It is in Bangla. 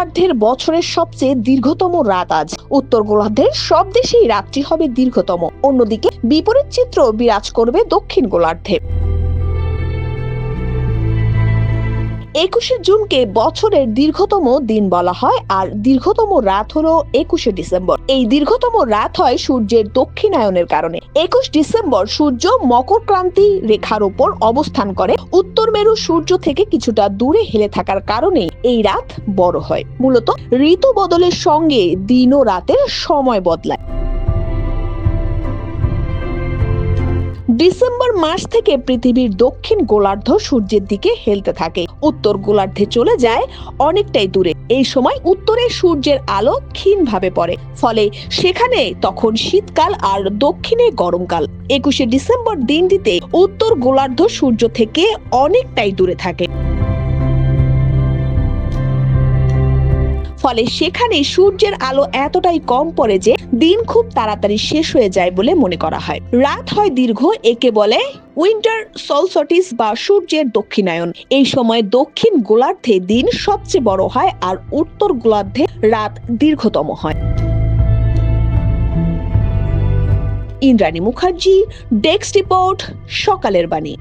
গোলার্ধের বছরের সবচেয়ে দীর্ঘতম রাত আজ। উত্তর গোলার্ধের সব দেশেই রাতটি হবে দীর্ঘতম। অন্যদিকে বিপরীত চিত্র বিরাজ করবে দক্ষিণ গোলার্ধে একুশে জুনকে বছরের দীর্ঘতম দিন বলা হয়, আর দীর্ঘতম রাত হলো একুশে ডিসেম্বর। এই দীর্ঘতম রাত হয় সূর্যের দক্ষিণায়নের কারণে। একুশ ডিসেম্বর সূর্য মকর ক্রান্তি রেখার উপর অবস্থান করে। উত্তর মেরু সূর্য থেকে কিছুটা দূরে হেলে থাকার কারণে এই রাত বড় হয়। মূলত ঋতু বদলের সঙ্গে দিন ও রাতের সময় বদলায়। ডিসেম্বর মাস থেকে পৃথিবীর দক্ষিণ গোলার্ধ সূর্যের দিকে হেলতে থাকে। উত্তর গোলার্ধে চলে যায় অনেকটাই দূরে। এই সময় উত্তরে সূর্যের আলো ক্ষীণভাবে পড়ে। ফলে সেখানে তখন শীতকাল আর দক্ষিণে গরমকাল। একুশে ডিসেম্বর দিনটিতে উত্তর গোলার্ধ সূর্য থেকে অনেকটাই দূরে থাকে। ফলে সেখানে সূর্যের আলো এতটাই কম পড়ে যে দিন খুব তাড়াতাড়ি শেষ হয়ে যায় বলে মনে করা হয়। রাত হয় দীর্ঘ, একে বলে উইন্টার সলসটিস বা সূর্যের দক্ষিণায়ন। এই সময় দক্ষিণ গোলার্ধে দিন সবচেয়ে বড় হয় আর উত্তর গোলার্ধে রাত দীর্ঘতম হয়। ইন্দ্রাণী মুখার্জি, ডেস্ক রিপোর্ট, সকালের বাণী।